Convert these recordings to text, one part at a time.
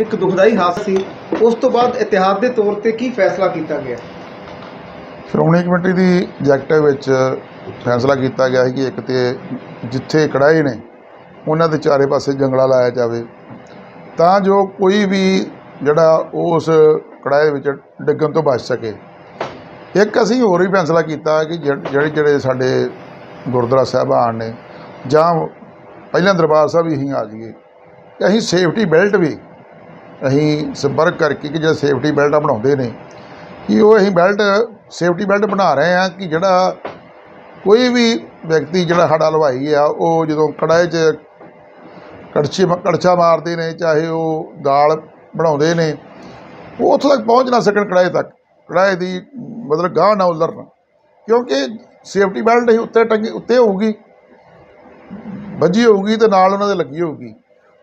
ਇੱਕ ਦੁਖਦਾਈ ਹਾਦਸਾ ਸੀ। ਉਸ ਤੋਂ ਬਾਅਦ ਇਤਿਹਾਸ ਦੇ ਤੌਰ ਤੇ ਕੀ ਫੈਸਲਾ ਕੀਤਾ ਗਿਆ? ਸ਼੍ਰੋਮਣੀ ਕਮੇਟੀ ਦੀ ਜੈਕਟਿਵ ਵਿੱਚ ਫੈਸਲਾ ਕੀਤਾ ਗਿਆ ਹੈ ਕਿ ਇੱਕ ਤੇ ਜਿੱਥੇ ਕੜਾਏ ਨੇ, ਉਹਨਾਂ ਦੇ ਚਾਰੇ ਪਾਸੇ ਜੰਗਲਾ ਲਾਇਆ ਜਾਵੇ। ਤਾਂ ਜੋ ਕੋਈ ਵੀ ਜਿਹੜਾ ਉਸ ਕੜਾਏ ਵਿੱਚ ਡਿੱਗਣ ਤੋਂ ਬਚ ਸਕੇ। ਇੱਕ ਅਸੀਂ ਹੋਰ ਵੀ ਫੈਸਲਾ ਕੀਤਾ ਕਿ ਜਿਹੜੇ ਜਿਹੜੇ ਸਾਡੇ ਗੁਰਦੁਆਰਾ ਸਾਹਿਬਾਨ ਨੇ ਜਾਂ ਪਹਿਲਾਂ ਦਰਬਾਰ ਸਾਹਿਬ ਹੀ ਅਸੀਂ ਆ ਜਾਈਏ। ਅਸੀਂ ਸੇਫਟੀ ਬੈਲਟ ਵੀ ਅਸੀਂ ਸੰਪਰਕ ਕਰਕੇ ਕਿ ਜਿਹੜਾ ਸੇਫਟੀ ਬੈਲਟ ਬਣਾਉਂਦੇ ਨੇ, ਕਿ ਉਹ ਅਸੀਂ ਬੈਲਟ, ਸੇਫਟੀ ਬੈਲਟ ਬਣਾ ਰਹੇ ਆ ਕਿ ਜਿਹੜਾ ਕੋਈ ਵੀ ਵਿਅਕਤੀ ਜਿਹੜਾ ਸਾਡਾ ਹਲਵਾਈ ਆ, ਉਹ ਜਦੋਂ ਕੜਾਏ 'ਚ ਕੜਛੀ ਕੜਛਾ ਮਾਰਦੇ ਨੇ, ਚਾਹੇ ਉਹ ਦਾਲ ਬਣਾਉਂਦੇ ਨੇ, ਉਹ ਉੱਥੋਂ ਤੱਕ ਪਹੁੰਚ ਨਾ ਸਕਣ ਕੜਾਏ ਤੱਕ। ਕੜਾਏ ਦੀ ਮਤਲਬ ਗਾਹ ਨਾ ਉਲਰਨ, ਕਿਉਂਕਿ ਸੇਫਟੀ ਬੈਲਟ ਹੀ ਉੱਤੇ ਟੰਗੀ, ਉੱਤੇ ਹੋਊਗੀ, ਵੱਜੀ ਹੋਊਗੀ ਤੇ ਨਾਲ ਉਹਨਾਂ ਦੇ ਲੱਗੀ ਹੋਊਗੀ।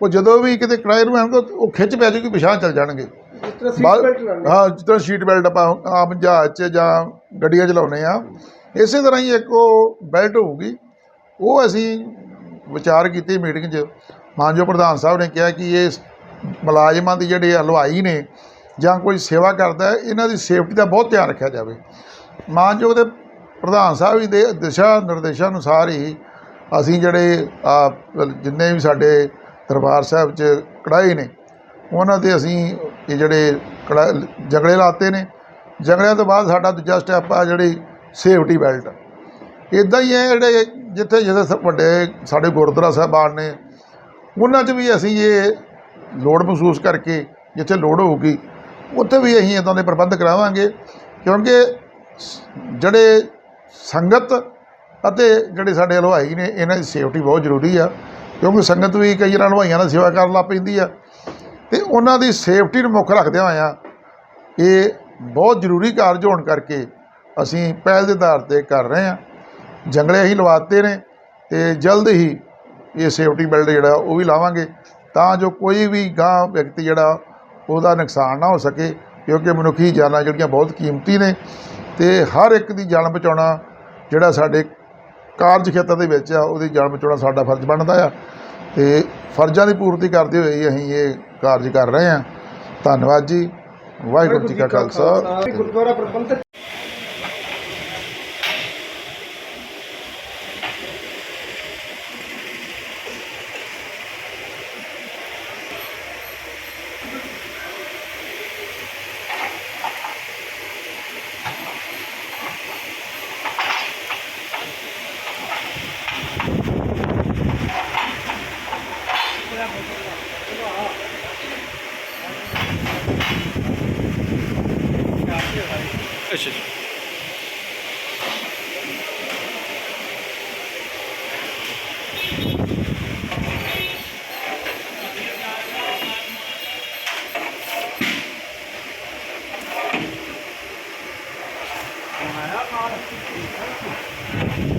ਉਹ ਜਦੋਂ ਵੀ ਕਿਤੇ ਕੜਾਏ ਨੂੰ ਆਉਣਗੇ ਉਹ ਖਿੱਚ ਪੈ ਜਾਊਗੀ ਪਿਛਾਂ ਚੱਲ ਜਾਣਗੇ। ਹਾਂ ਜਿਸ ਤਰ੍ਹਾਂ ਸੀਟ ਬੈਲਟ ਆਪਾਂ ਆਮ ਜਹਾਜ਼ 'ਚ ਜਾਂ ਗੱਡੀਆਂ 'ਚ ਲਾਉਂਦੇ ਆ ਇਸੇ ਤਰ੍ਹਾਂ ਹੀ ਇੱਕ ਉਹ ਬੈਲਟ ਹੋਊਗੀ। ਉਹ ਅਸੀਂ ਵਿਚਾਰ ਕੀਤੀ ਮੀਟਿੰਗ 'ਚ। ਮਾਨਜੋ ਪ੍ਰਧਾਨ ਸਾਹਿਬ ਨੇ ਕਿਹਾ ਕਿ ਇਹ ਮੁਲਾਜ਼ਮਾਂ ਦੀ ਜਿਹੜੇ ਹਲਵਾਈ ਨੇ ਜਾਂ ਕੋਈ ਸੇਵਾ ਕਰਦਾ ਇਹਨਾਂ ਦੀ ਸੇਫਟੀ ਦਾ ਬਹੁਤ ਧਿਆਨ ਰੱਖਿਆ ਜਾਵੇ। ਮਾਨਯੋਗ ਦੇ ਪ੍ਰਧਾਨ ਸਾਹਿਬ ਦੇ ਦਿਸ਼ਾ ਨਿਰਦੇਸ਼ਾਂ ਅਨੁਸਾਰ ਹੀ ਅਸੀਂ ਜਿਹੜੇ ਜਿੰਨੇ ਵੀ ਸਾਡੇ ਦਰਬਾਰ ਸਾਹਿਬ 'ਚ ਕੜਾਈ ਨੇ। ਉਹਨਾਂ ਤੇ ਅਸੀਂ ਇਹ ਜਿਹੜੇ ਕੜਾ ਜੰਗਲੇ ਲਾਤੇ ਨੇ। ਜੰਗਲਿਆਂ ਤੋਂ ਬਾਅਦ ਸਾਡਾ ਦੂਜਾ ਸਟੈਪ ਆ ਜਿਹੜੀ ਸੇਫਟੀ ਬੈਲਟ ਇਦਾਂ ਹੀ ਹੈ ਜਿਹੜੇ ਜਿੱਥੇ ਜਿੱਥੇ ਵੱਡੇ ਸਾਡੇ ਗੁਰਦੁਆਰਾ ਸਾਹਿਬਾਨ ਨੇ, ਉਹਨਾਂ 'ਚ ਵੀ ਅਸੀਂ ਇਹ ਲੋੜ ਮਹਿਸੂਸ ਕਰਕੇ ਜਿੱਥੇ ਲੋੜ ਹੋਊਗੀ, ਉੱਥੇ ਵੀ ਅਸੀਂ ਇਦਾਂ ਦੇ ਪ੍ਰਬੰਧ ਕਰਾਵਾਂਗੇ। ਕਿਉਂਕਿ ਸ- ਜਿਹੜੇ ਸੰਗਤ ਅਤੇ ਜਿਹੜੇ ਸਾਡੇ ਹਲਵਾਈ ਨੇ, ਇਹਨਾਂ ਦੀ ਸੇਫਟੀ ਬਹੁਤ ਜ਼ਰੂਰੀ ਆ। ਕਿਉਂਕਿ ਸੰਗਤ ਵੀ ਕਈ ਵਾਰ ਹਲਵਾਈਆਂ ਦਾ ਸੇਵਾ ਕਰਨ ਲੱਗ ਪੈਂਦੀ ਆ। ਤੇ ਉਹਨਾਂ ਦੀ ਸੇਫਟੀ ਨੂੰ ਮੁੱਖ ਰੱਖਦਿਆਂ ਹੋਇਆਂ ਇਹ ਬਹੁਤ ਜ਼ਰੂਰੀ ਕਾਰਜ ਹੋਣ ਕਰਕੇ ਅਸੀਂ ਪਹਿਲ ਦੇ ਆਧਾਰ ਤੇ ਕਰ ਰਹੇ ਹਾਂ। ਜੰਗਲੇ ਅਸੀਂ ਲਵਾਤੇ ਨੇ ਤੇ ਜਲਦ ਹੀ ਇਹ ਸੇਫਟੀ ਬੈਲਟ ਜਿਹੜਾ ਉਹ ਵੀ ਲਾਵਾਂਗੇ ਤਾਂ ਜੋ ਕੋਈ ਵੀ ਗਾਂ ਵਿਅਕਤੀ ਜਿਹੜਾ ਉਹਦਾ ਨੁਕਸਾਨ ਨਾ ਹੋ ਸਕੇ, ਕਿਉਂਕਿ ਮਨੁੱਖੀ ਜਾਨਾਂ ਜਿਹੜੀਆਂ ਬਹੁਤ ਕੀਮਤੀ ਨੇ ਤੇ ਹਰ ਇੱਕ ਦੀ ਜਾਨ ਬਚਾਉਣਾ ਜਿਹੜਾ ਸਾਡੇ ਕਾਰਜ ਖੇਤਰ ਦੇ ਵਿੱਚ ਆ ਉਹਦੀ ਜਾਨ ਬਚਾਉਣਾ ਸਾਡਾ ਫਰਜ਼ ਬਣਦਾ ਆ। ਤੇ ਫਰਜ਼ਾਂ ਦੀ ਪੂਰਤੀ ਕਰਦੇ ਹੋਏ ਅਸੀਂ ਇਹ ਕਾਰਜ ਕਰ ਰਹੇ ਹਾਂ ਧੰਨਵਾਦ ਜੀ। ਵਾਹਿਗੁਰੂ ਜੀ ਕਾ ਖਾਲਸਾ। ਗੁਰਦੁਆਰਾ ਪ੍ਰਬੰਧਕ ਅੱਛਾ ਜੀ ਹਾਂ